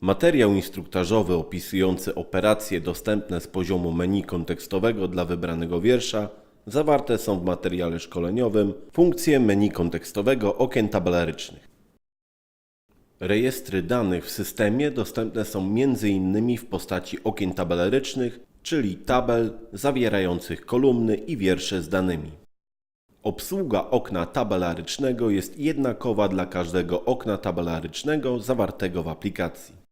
Materiał instruktażowy opisujący operacje dostępne z poziomu menu kontekstowego dla wybranego wiersza zawarte są w materiale szkoleniowym Funkcje menu kontekstowego okien tabelarycznych. Rejestry danych w systemie dostępne są m.in. w postaci okien tabelarycznych, czyli tabel zawierających kolumny i wiersze z danymi. Obsługa okna tabelarycznego jest jednakowa dla każdego okna tabelarycznego zawartego w aplikacji.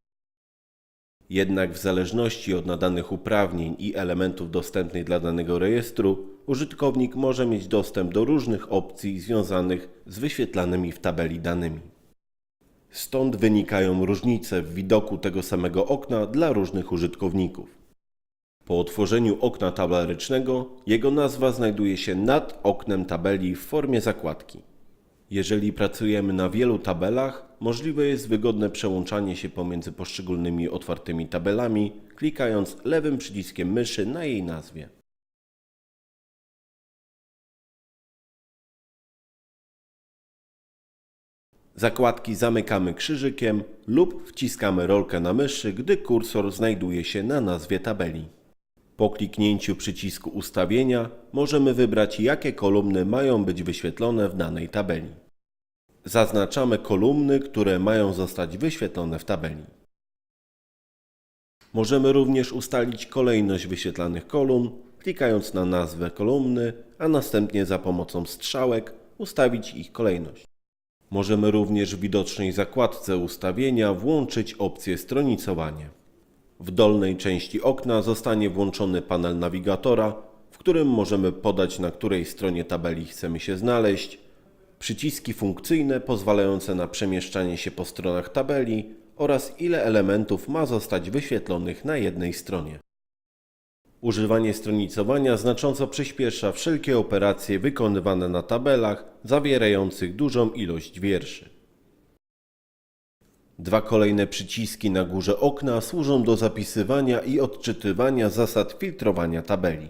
Jednak w zależności od nadanych uprawnień i elementów dostępnych dla danego rejestru, użytkownik może mieć dostęp do różnych opcji związanych z wyświetlanymi w tabeli danymi. Stąd wynikają różnice w widoku tego samego okna dla różnych użytkowników. Po otworzeniu okna tabelarycznego jego nazwa znajduje się nad oknem tabeli w formie zakładki. Jeżeli pracujemy na wielu tabelach, możliwe jest wygodne przełączanie się pomiędzy poszczególnymi otwartymi tabelami, klikając lewym przyciskiem myszy na jej nazwie. Zakładki zamykamy krzyżykiem lub wciskamy rolkę na myszy, gdy kursor znajduje się na nazwie tabeli. Po kliknięciu przycisku ustawienia możemy wybrać jakie kolumny mają być wyświetlone w danej tabeli. Zaznaczamy kolumny, które mają zostać wyświetlone w tabeli. Możemy również ustalić kolejność wyświetlanych kolumn, klikając na nazwę kolumny, a następnie za pomocą strzałek ustawić ich kolejność. Możemy również w widocznej zakładce ustawienia włączyć opcję stronicowanie. W dolnej części okna zostanie włączony panel nawigatora, w którym możemy podać na której stronie tabeli chcemy się znaleźć, przyciski funkcyjne pozwalające na przemieszczanie się po stronach tabeli oraz ile elementów ma zostać wyświetlonych na jednej stronie. Używanie stronicowania znacząco przyspiesza wszelkie operacje wykonywane na tabelach zawierających dużą ilość wierszy. Dwa kolejne przyciski na górze okna służą do zapisywania i odczytywania zasad filtrowania tabeli.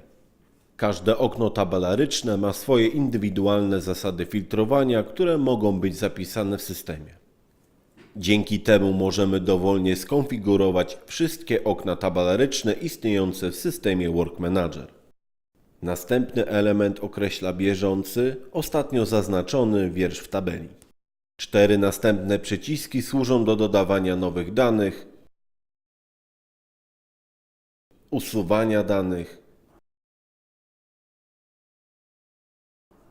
Każde okno tabelaryczne ma swoje indywidualne zasady filtrowania, które mogą być zapisane w systemie. Dzięki temu możemy dowolnie skonfigurować wszystkie okna tabelaryczne istniejące w systemie Work Manager. Następny element określa bieżący, ostatnio zaznaczony wiersz w tabeli. Cztery następne przyciski służą do dodawania nowych danych, usuwania danych,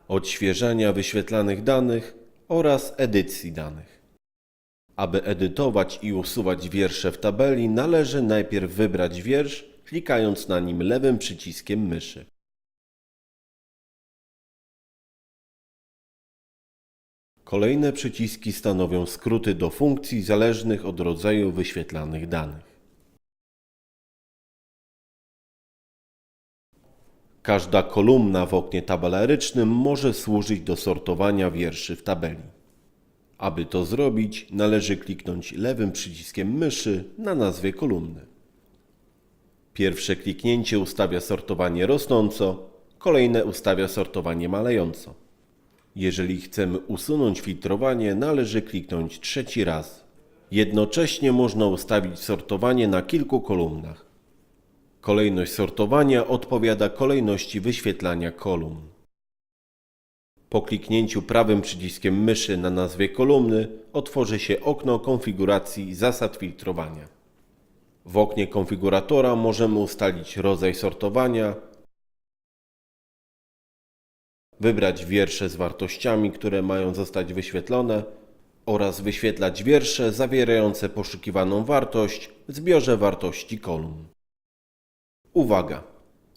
odświeżania wyświetlanych danych oraz edycji danych. Aby edytować i usuwać wiersze w tabeli, należy najpierw wybrać wiersz, klikając na nim lewym przyciskiem myszy. Kolejne przyciski stanowią skróty do funkcji zależnych od rodzaju wyświetlanych danych. Każda kolumna w oknie tabelarycznym może służyć do sortowania wierszy w tabeli. Aby to zrobić, należy kliknąć lewym przyciskiem myszy na nazwie kolumny. Pierwsze kliknięcie ustawia sortowanie rosnąco, kolejne ustawia sortowanie malejąco. Jeżeli chcemy usunąć filtrowanie, należy kliknąć trzeci raz. Jednocześnie można ustawić sortowanie na kilku kolumnach. Kolejność sortowania odpowiada kolejności wyświetlania kolumn. Po kliknięciu prawym przyciskiem myszy na nazwie kolumny otworzy się okno konfiguracji zasad filtrowania. W oknie konfiguratora możemy ustalić rodzaj sortowania, wybrać wiersze z wartościami, które mają zostać wyświetlone oraz wyświetlać wiersze zawierające poszukiwaną wartość w zbiorze wartości kolumn. Uwaga!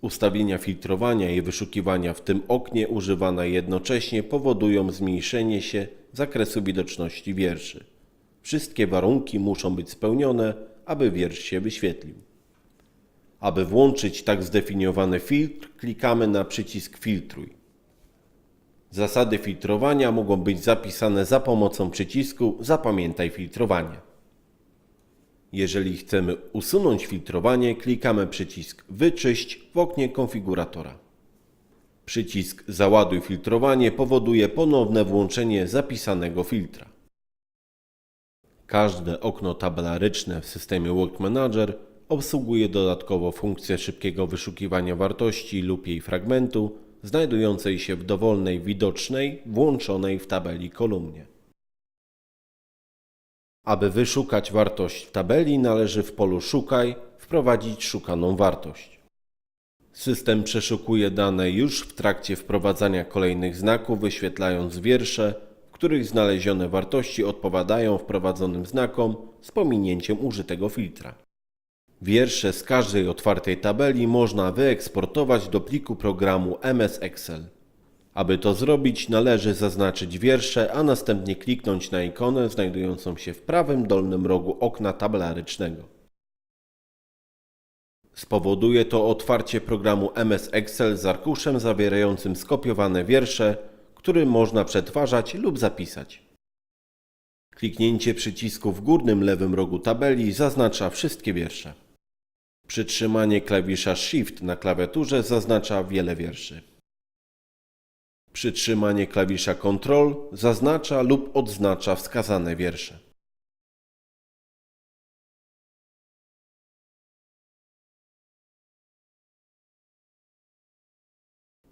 Ustawienia filtrowania i wyszukiwania w tym oknie używane jednocześnie powodują zmniejszenie się zakresu widoczności wierszy. Wszystkie warunki muszą być spełnione, aby wiersz się wyświetlił. Aby włączyć tak zdefiniowany filtr, klikamy na przycisk Filtruj. Zasady filtrowania mogą być zapisane za pomocą przycisku Zapamiętaj filtrowanie. Jeżeli chcemy usunąć filtrowanie, klikamy przycisk Wyczyść w oknie konfiguratora. Przycisk Załaduj filtrowanie powoduje ponowne włączenie zapisanego filtra. Każde okno tabelaryczne w systemie Work Manager obsługuje dodatkowo funkcję szybkiego wyszukiwania wartości lub jej fragmentu znajdującej się w dowolnej widocznej, włączonej w tabeli kolumnie. Aby wyszukać wartość w tabeli, należy w polu Szukaj wprowadzić szukaną wartość. System przeszukuje dane już w trakcie wprowadzania kolejnych znaków, wyświetlając wiersze, w których znalezione wartości odpowiadają wprowadzonym znakom z pominięciem użytego filtra. Wiersze z każdej otwartej tabeli można wyeksportować do pliku programu MS Excel. Aby to zrobić, należy zaznaczyć wiersze, a następnie kliknąć na ikonę znajdującą się w prawym dolnym rogu okna tabelarycznego. Spowoduje to otwarcie programu MS Excel z arkuszem zawierającym skopiowane wiersze, który można przetwarzać lub zapisać. Kliknięcie przycisku w górnym lewym rogu tabeli zaznacza wszystkie wiersze. Przytrzymanie klawisza Shift na klawiaturze zaznacza wiele wierszy. Przytrzymanie klawisza Ctrl zaznacza lub odznacza wskazane wiersze.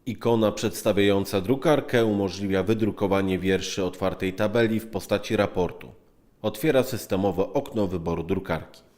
Ikona przedstawiająca drukarkę umożliwia wydrukowanie wierszy otwartej tabeli w postaci raportu. Otwiera systemowe okno wyboru drukarki.